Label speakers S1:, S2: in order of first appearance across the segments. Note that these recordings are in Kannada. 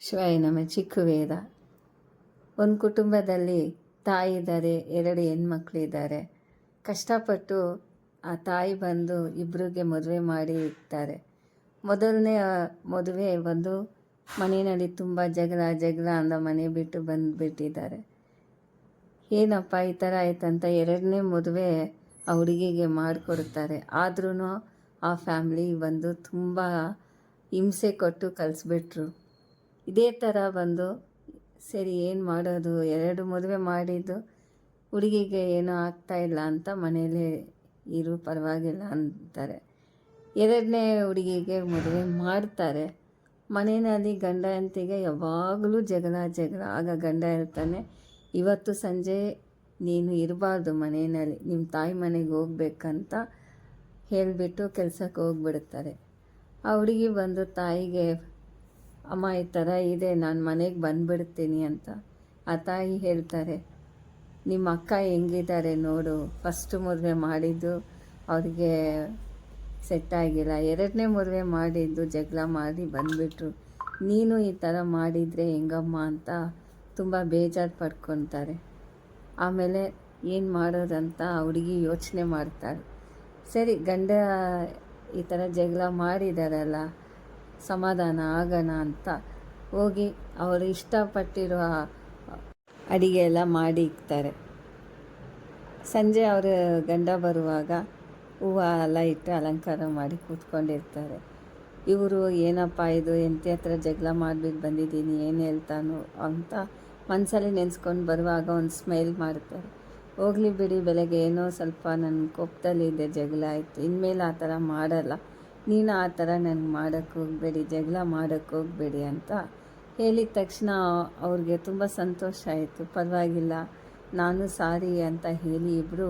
S1: ಶಿವಾಯ ನಮ್ಮ ಚಿಕ್ಕ ವೇದ ಒಂದು ಕುಟುಂಬದಲ್ಲಿ ತಾಯಿ ಇದ್ದಾರೆ, ಎರಡು ಹೆಣ್ಮಕ್ಳಿದ್ದಾರೆ ಕಷ್ಟಪಟ್ಟು ಆ ತಾಯಿ ಬಂದು ಇಬ್ಬರಿಗೆ ಮದುವೆ ಮಾಡಿ ಇರ್ತಾರೆ ಮೊದಲನೇ ಮದುವೆ ಬಂದು ಮನೆಯಲ್ಲಿ ತುಂಬ ಜಗಳ ಜಗಳ ಅಂದ ಮನೆ ಬಿಟ್ಟು ಬಂದುಬಿಟ್ಟಿದ್ದಾರೆ. ಏನಪ್ಪ ಈ ಥರ ಆಯ್ತಂತ ಎರಡನೇ ಮದುವೆ ಆ ಹುಡುಗಿಗೆ ಮಾಡಿಕೊಡ್ತಾರೆ. ಆದ್ರೂ ಆ ಫ್ಯಾಮ್ಲಿ ಬಂದು ತುಂಬ ಹಿಂಸೆ ಕೊಟ್ಟು ಕಲಿಸ್ಬಿಟ್ರು. ಇದೇ ಥರ ಬಂದು, ಸರಿ, ಏನು ಮಾಡೋದು? ಎರಡು ಮದುವೆ ಮಾಡಿದ್ದು ಹುಡುಗಿಗೆ ಏನೂ ಆಗ್ತಾಯಿಲ್ಲ ಅಂತ ಮನೇಲಿ ಇರು, ಪರವಾಗಿಲ್ಲ, ಅಂತಾರೆ. ಎರಡನೇ ಹುಡುಗಿಗೆ ಮದುವೆ ಮಾಡ್ತಾರೆ. ಮನೆಯಲ್ಲಿ ಗಂಡ ಅಂತಿಗೆ ಯಾವಾಗಲೂ ಜಗಳ ಜಗಳ. ಆಗ ಗಂಡ ಇರ್ತಾನೆ ಇವತ್ತು ಸಂಜೆ ನೀನು ಇರಬಾರ್ದು ಮನೆಯಲ್ಲಿ ನಿಮ್ಮ ತಾಯಿ ಮನೆಗೆ ಹೋಗ್ಬೇಕಂತ ಹೇಳಿಬಿಟ್ಟು ಕೆಲಸಕ್ಕೆ ಹೋಗ್ಬಿಡ್ತಾರೆ. ಆ ಹುಡುಗಿ ಬಂದು ತಾಯಿಗೆ ಅಮ್ಮ, ಈ ಥರ ಇದೆ, ನಾನು ಮನೆಗೆ ಬಂದುಬಿಡ್ತೀನಿ ಅಂತ ಆ ತಾಯಿ ಹೇಳ್ತಾರೆ. ನಿಮ್ಮ ಅಕ್ಕ ಹೆಂಗಿದ್ದಾರೆ ನೋಡು ಫಸ್ಟ್ ಮದುವೆ ಮಾಡಿದ್ದು ಅವ್ರಿಗೆ ಸೆಟ್ ಆಗಿಲ್ಲ, ಎರಡನೇ ಮದುವೆ ಮಾಡಿದ್ದು ಜಗಳ ಮಾಡಿ ಬಂದುಬಿಟ್ರು. ನೀನು ಈ ಥರ ಮಾಡಿದರೆ ಹೆಂಗಮ್ಮ ಅಂತ ತುಂಬ ಬೇಜಾರು ಪಡ್ಕೊತಾರೆ. ಆಮೇಲೆ ಏನು ಮಾಡೋದಂತ ಹುಡುಗಿ ಯೋಚನೆ ಮಾಡ್ತಾರೆ ಸರಿ, ಗಂಡ ಈ ಥರ ಜಗಳ ಮಾಡಿದಾರಲ್ಲ ಸಮಾಧಾನ, ಆಗೋಣ ಅಂತ ಹೋಗಿ ಅವರು ಇಷ್ಟಪಟ್ಟಿರುವ ಅಡಿಗೆ ಎಲ್ಲ ಮಾಡಿ ಇಕ್ತಾರೆ. ಸಂಜೆ ಅವರ ಗಂಡ ಬರುವಾಗ ಹೂವು ಎಲ್ಲ ಇಟ್ಟು ಅಲಂಕಾರ ಮಾಡಿ ಕೂತ್ಕೊಂಡಿರ್ತಾರೆ. ಇವರು, ಏನಪ್ಪ ಇದು? ಎಂತಿ ಹತ್ರ ಜಗಳ ಮಾಡಿಬಿಟ್ಟು ಬಂದಿದ್ದೀನಿ, ಏನು ಹೇಳ್ತಾನೋ? ಅಂತ ಮನಸಲ್ಲಿ ನೆನೆಸ್ಕೊಂಡು ಬರುವಾಗ ಒಂದು ಸ್ಮೈಲ್ ಮಾಡ್ತಾರೆ. ಹೋಗಲಿ ಬಿಡಿ, ಬೆಳಗ್ಗೆ ಏನೋ ಸ್ವಲ್ಪ ನನ್ನ ಕೋಪದಲ್ಲಿದ್ದೆ ಜಗಳ, ಆಯಿತು. ಇನ್ಮೇಲೆ ಆ ಥರ ಮಾಡಲ್ಲ. ನೀನು ಆ ಥರ ನನಗೆ ಮಾಡೋಕ್ಕೆ ಹೋಗಬೇಡಿ, ಜಗಳ ಮಾಡೋಕ್ಕೆ ಹೋಗಬೇಡಿ ಅಂತ ಹೇಳಿದ ತಕ್ಷಣ ಅವ್ರಿಗೆ ತುಂಬ ಸಂತೋಷ ಆಯಿತು. ಪರವಾಗಿಲ್ಲ, ನಾನು ಸಾರಿ ಅಂತ ಹೇಳಿ ಇಬ್ಬರು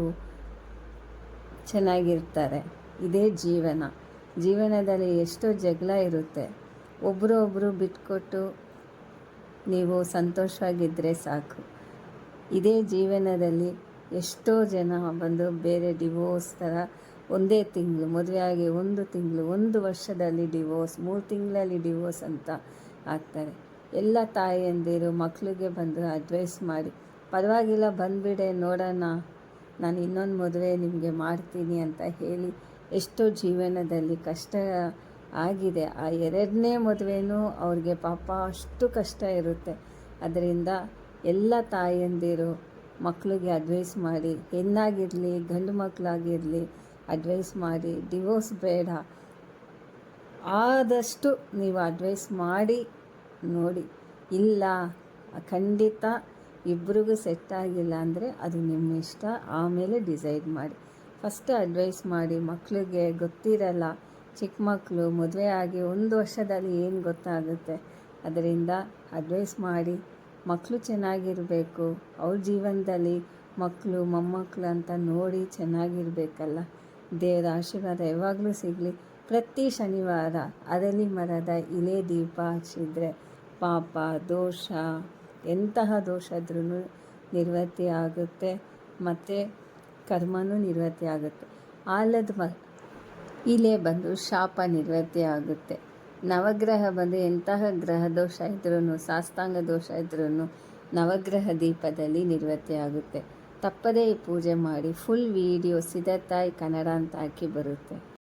S1: ಚೆನ್ನಾಗಿರ್ತಾರೆ. ಇದೇ ಜೀವನ. ಜೀವನದಲ್ಲಿ ಎಷ್ಟೋ ಜಗಳ ಇರುತ್ತೆ. ಒಬ್ಬರೊಬ್ಬರು ಒಬ್ಬರು ಬಿಟ್ಕೊಟ್ಟು ನೀವು ಸಂತೋಷವಾಗಿದ್ದರೆ ಸಾಕು. ಇದೇ ಜೀವನದಲ್ಲಿ ಎಷ್ಟೋ ಜನ ಬಂದು ಬೇರೆ ಡಿವೋರ್ಸ್ ಥರ ಒಂದೇ ತಿಂಗಳು ಮದುವೆಯಾಗಿ ಒಂದು ತಿಂಗಳು, ಒಂದು ವರ್ಷದಲ್ಲಿ ಡಿವೋರ್ಸ್, ಮೂರು ತಿಂಗಳಲ್ಲಿ ಡಿವೋರ್ಸ್ ಅಂತ ಆಗ್ತಾರೆ. ಎಲ್ಲ ತಾಯಿಯಂದಿರು ಮಕ್ಕಳಿಗೆ ಬಂದು ಅಡ್ವೈಸ್ ಮಾಡಿ, ಪರವಾಗಿಲ್ಲ ಬಂದುಬಿಡೆ, ನೋಡೋಣ, ನಾನು ಇನ್ನೊಂದು ಮದುವೆ ನಿಮಗೆ ಮಾಡ್ತೀನಿ ಅಂತ ಹೇಳಿ ಎಷ್ಟೋ ಜೀವನದಲ್ಲಿ ಕಷ್ಟ ಆಗಿದೆ. ಆ ಎರಡನೇ ಮದುವೆನೂ ಅವ್ರಿಗೆ ಪಾಪ ಅಷ್ಟು ಕಷ್ಟ ಇರುತ್ತೆ. ಅದರಿಂದ ಎಲ್ಲ ತಾಯಿಯಂದಿರು ಮಕ್ಕಳಿಗೆ ಅಡ್ವೈಸ್ ಮಾಡಿ, ಹೆಣ್ಣಾಗಿರಲಿ, ಗಂಡು ಮಕ್ಕಳಾಗಿರಲಿ ಅಡ್ವೈಸ್ ಮಾಡಿ ಡಿವೋರ್ಸ್ ಬೇಡ. ಆದಷ್ಟು ನೀವು ಅಡ್ವೈಸ್ ಮಾಡಿ, ನೋಡಿ. ಇಲ್ಲ, ಖಂಡಿತ ಇಬ್ಬರಿಗೂ ಸೆಟ್ ಆಗಿಲ್ಲ ಅಂದರೆ ಅದು ನಿಮ್ಮ ಇಷ್ಟ, ಆಮೇಲೆ ಡಿಸೈಡ್ ಮಾಡಿ. ಫಸ್ಟ್ ಅಡ್ವೈಸ್ ಮಾಡಿ ಮಕ್ಕಳಿಗೆ ಗೊತ್ತಿರಲ್ಲ, ಚಿಕ್ಕ ಮಕ್ಕಳು ಮದುವೆ ಆಗಿ ಒಂದು ವರ್ಷದಲ್ಲಿ ಏನು ಗೊತ್ತಾಗುತ್ತೆ? ಅದರಿಂದ ಅಡ್ವೈಸ್ ಮಾಡಿ ಮಕ್ಕಳು ಚೆನ್ನಾಗಿರಬೇಕು, ಅವ್ರ ಜೀವನದಲ್ಲಿ ಮಕ್ಕಳು ಮೊಮ್ಮಕ್ಕಳು ಅಂತ ನೋಡಿ ಚೆನ್ನಾಗಿರಬೇಕಲ್ಲ. ದೇವರ ಆಶೀರ್ವಾದ ಯಾವಾಗಲೂ ಸಿಗಲಿ. ಪ್ರತಿ ಶನಿವಾರ ಅರಳಿ ಮರದ ಇಲೆ ದೀಪ ಹಚ್ಚಿದ್ರೆ ಪಾಪ, ದೋಷ, ಎಂತಹ ದೋಷ ನಿರ್ವೃತ್ತಿ ಆಗುತ್ತೆ. ಮತ್ತು ಕರ್ಮನೂ ನಿರ್ವೃತ್ತಿ ಆಗುತ್ತೆ. ಆಲದ ಮ, ಇಲೆ ಬಂದು ಶಾಪ ನಿರ್ವೃತ್ತಿ ಆಗುತ್ತೆ. ನವಗ್ರಹ ಬಂದು ಎಂತಹ ಗ್ರಹ ದೋಷ ಇದ್ರೂ ಸಾಷ್ಟಾಂಗ ದೋಷ ಇದ್ರೂ ನವಗ್ರಹ ದೀಪದಲ್ಲಿ ನಿರ್ವೃತ್ತಿ ಆಗುತ್ತೆ. ತಪ್ಪದೇ ಪೂಜೆ ಮಾಡಿ. ಫುಲ್ ವೀಡಿಯೋ ಸಿದ್ಧತಾಯಿ ಕನ್ನಡ ಅಂತ ಹಾಕಿ ಬರುತ್ತೆ.